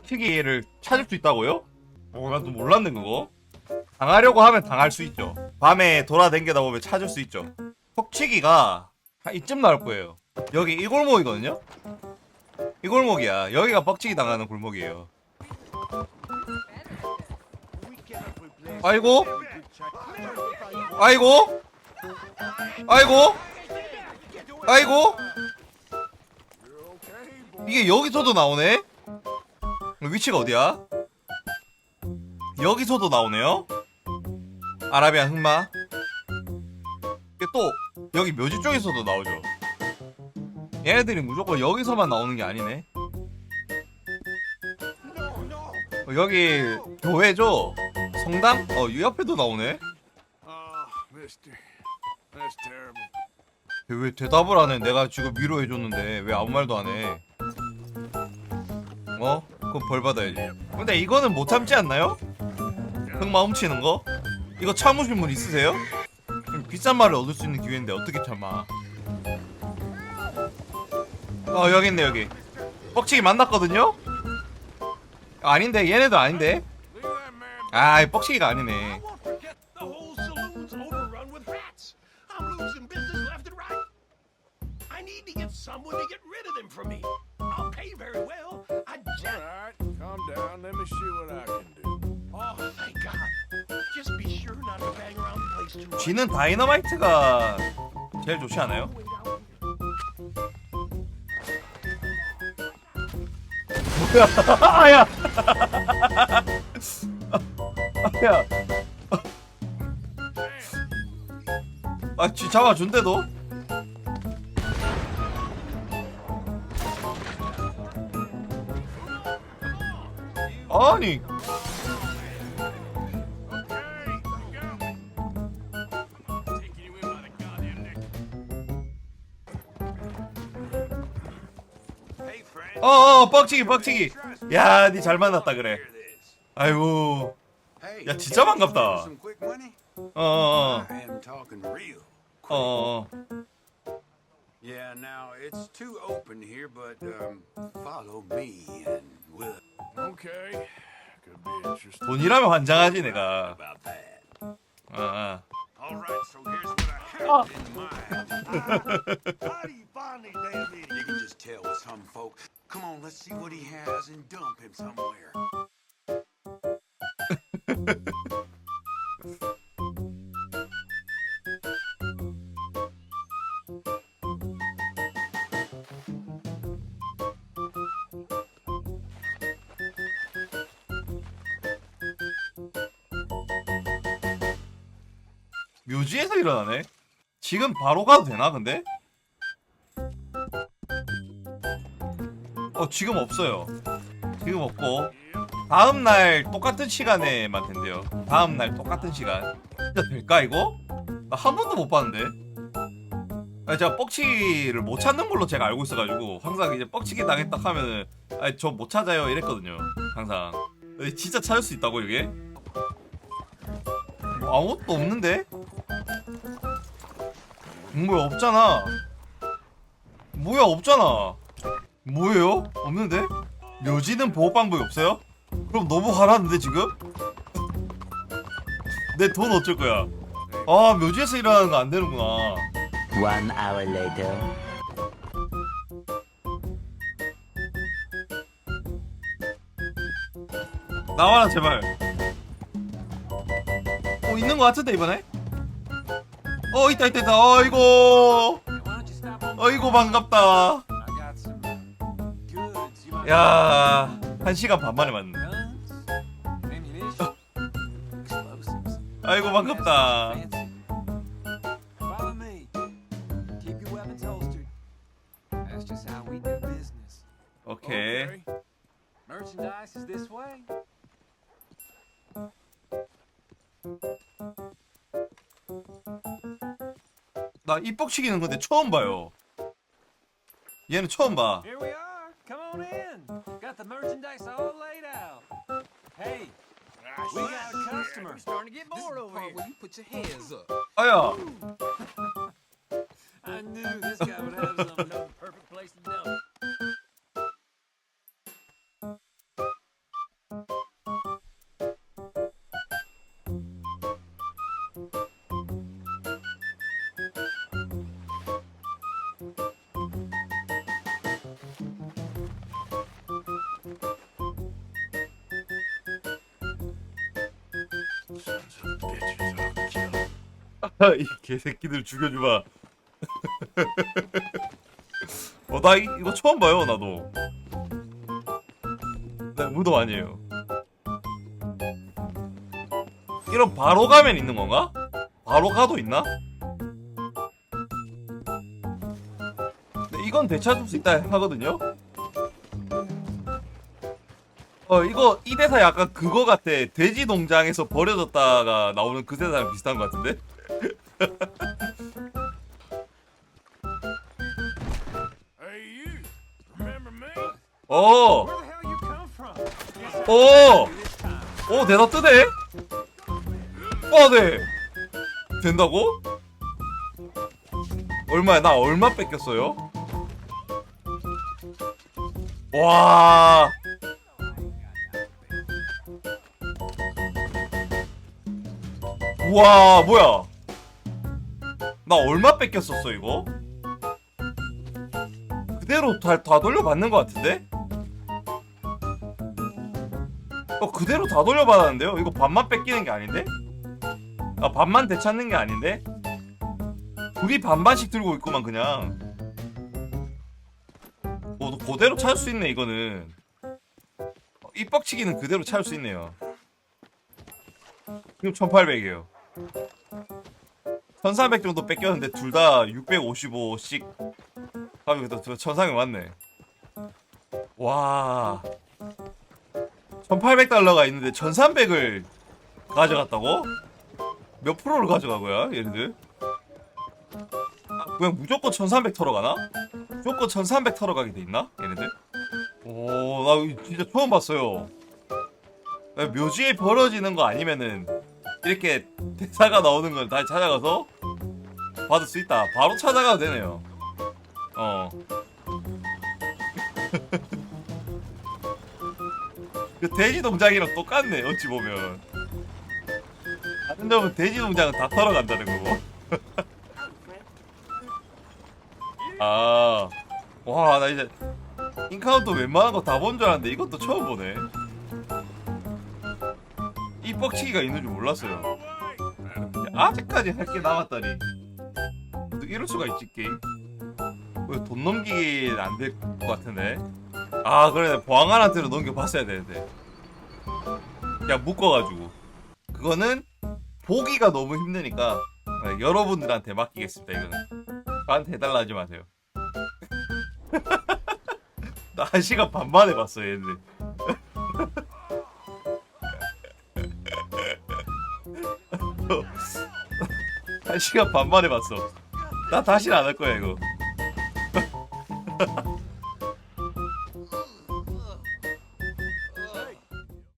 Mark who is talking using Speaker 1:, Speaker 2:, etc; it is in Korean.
Speaker 1: 뻑치기를 찾을 수 있다고요? 어, 나도 몰랐네 그거. 당하려고 하면 당할 수 있죠. 밤에 돌아다니다 보면 찾을 수 있죠. 뻑치기가 한 이쯤 나올 거예요. 여기 이 골목이거든요. 이 골목이야. 여기가 뻑치기 당하는 골목이에요. 아이고, 아이고, 아이고, 아이고. 이게 여기서도 나오네? 위치가 어디야? 여기서도 나오네요? 아라비안 흑마. 또 여기 묘지 쪽에서도 나오죠. 얘네들이 무조건 여기서만 나오는 게 아니네. 어, 여기 교회죠? 성당? 어, 이 옆에도 나오네. 왜 대답을 안 해? 내가 지금 위로해줬는데 왜 아무 말도 안 해? 어? 그럼 벌 받아야지. 근데 이거는 못 참지 않나요? 흑마 훔치는 거? 이거 참으실 분 있으세요? 비싼 말을 얻을 수 있는 기회인데 어떻게 참아? 어 여기 있네 여기. 뻑치기 만났거든요? 아닌데 얘네도 아닌데? 아 뻑치기가 아니네. 쥐는 다이너마이트가 제일 좋지 않아요? 뭐야? 아야. 아야. 아, 쥐 잡아준대도? 아니, 어, 어, 뻑치기, 뻑치기. 야, 니 잘 만났다 그래. 아이고, 야, 진짜 반갑다.
Speaker 2: some quick money?
Speaker 1: 어, 어,
Speaker 2: I am talking real.
Speaker 1: 어, 어, 어.
Speaker 2: Yeah, now it's too open here, but um, follow me and we'll
Speaker 3: Okay. Could be interesting.
Speaker 1: 돈이라면 환장하지 내가.
Speaker 2: about that.
Speaker 1: 어, 어.
Speaker 3: All right, so here's what I have in mind.
Speaker 4: How do you find these damn idiots?
Speaker 2: You can just tell with some folk. Come on, let's see what he has and dump him somewhere.
Speaker 1: 묘지에서 일어나네? 지금 바로 가도 되나, 근데? 어, 지금 없어요. 지금 없고. 다음날 똑같은 시간에만 된대요. 다음날 똑같은 시간. 진짜 될까, 이거? 나 한 번도 못 봤는데? 아니, 제가 뻑치기를 못 찾는 걸로 제가 알고 있어가지고, 항상 이제 뻑치기 당했다 하면은, 아니, 저못 찾아요. 이랬거든요. 항상. 근데 진짜 찾을 수 있다고, 이게? 뭐 아무것도 없는데? 뭐야 없잖아 뭐야 없잖아 뭐예요? 없는데? 묘지는 보호 방법이 없어요? 그럼 너무 화났는데 지금? 내 돈 어쩔 거야 아 묘지에서 일어나는 거 안 되는구나
Speaker 5: One hour later.
Speaker 1: 나와라 제발 어 있는 거 같은데 이번에? 어 있다 있다 있다 어이고 어이고 반갑다 야, 한 시간 반 만에 맞네. 아이고 반갑다. 오케이. 나 입복치기는 근데 처음 봐요. 얘는 처음 봐.
Speaker 6: On in. Got the merchandise all laid out. Hey, we got a customer.
Speaker 7: starting to get bored over here. Where you put your hands up.
Speaker 1: Oh, 아야,
Speaker 6: I knew this guy would have some.
Speaker 1: 이 개새끼들 죽여주마. 어, 나 이, 이거 처음 봐요, 나도. 나 무도 아니에요. 이런 바로 가면 있는 건가? 바로 가도 있나? 네, 이건 되찾을 수 있다 하거든요. 어 이거 이 대사 약간 그거 같아. 돼지 농장에서 버려졌다가 나오는 그 대사랑 비슷한 것 같은데? 어,
Speaker 4: from?
Speaker 1: 오, 오 대사 뜨네? 와, 네. 된다고? 얼마야? 나 얼마 뺏겼어요? 와. 우와, 뭐야? 나 얼마 뺏겼었어, 이거? 그대로 다, 다 돌려받는 것 같은데? 어 그대로 다 돌려받았는데요? 이거 반만 뺏기는 게 아닌데? 아 반만 되찾는 게 아닌데? 둘이 반반씩 들고 있구만 그냥 어, 너 그대로 찾을 수 있네 이거는 어, 이 뻑치기는 그대로 찾을 수 있네요 지금 1800이에요 1300 정도 뺏겼는데 둘 다 655씩 하면 그래도 1300 맞네 와 1800달러가 있는데 1300을 가져갔다고? 몇 프로를 가져가고요 얘네들? 아, 그냥 무조건 1300 털어가나? 무조건 1300 털어가게 돼 있나? 얘네들? 오나 진짜 처음 봤어요 야, 묘지에 벌어지는 거 아니면은 이렇게 대사가 나오는 걸 다시 찾아가서 받을 수 있다. 바로 찾아가도 되네요. 어. 그 돼지 농장이랑 똑같네 어찌 보면. 다른 점은 돼지 농장은 다 털어간다는 거고. 아 와 나 이제 인카운트 웬만한 거 다 본 줄 알았는데 이것도 처음 보네. 이 뻑치기가 있는 줄 몰랐어요 아직까지 할 게 남았다니. 또 이럴 수가 있지 게임. 왜돈 넘기긴 안 될 것 같은데. 아 그래. 보안관한테로 넘겨봤어야 되는데. 그냥 묶어가지고. 그거는 보기가 너무 힘드니까 네, 여러분들한테 맡기겠습니다 이거는. 저한테 해달라 하지 마세요. 나 한 시간 반 만에 봤어 얘들 한 시간 반 만에 봤어. 나 다시는 안 할 거야 이거